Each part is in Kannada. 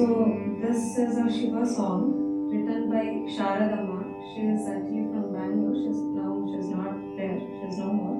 So this is a Shiva song written by Sharadamma. She is actually from Bangalore. She's now she's not there. She's no more.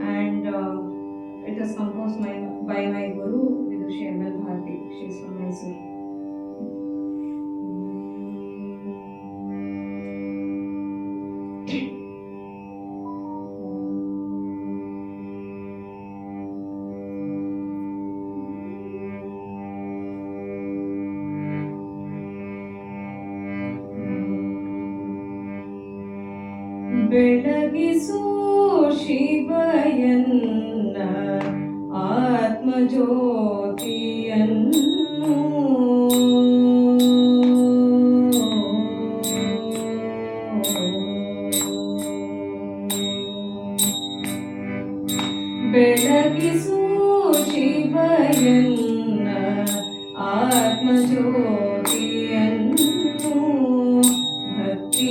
And uh, it is composed by, by my guru Vidushi M.L. Bharti. She's from Mysore. ಬೆಳಗಿಸು ಶಿವಯನ್ನ ಆತ್ಮಜ್ಯೋತಿಯನ್ನು. ಬೆಳಗಿಸು ಶಿವಯನ್ನ ಆತ್ಮಜ್ಯೋತಿಯನ್ನು ಭಕ್ತಿ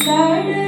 ഭാവന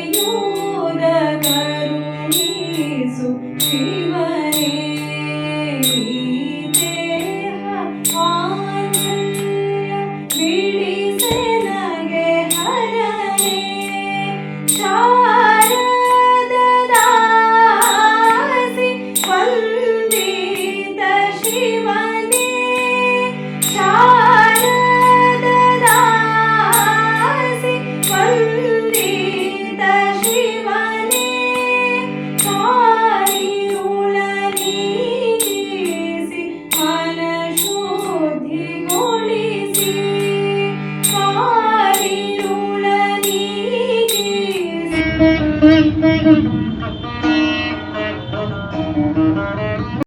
you.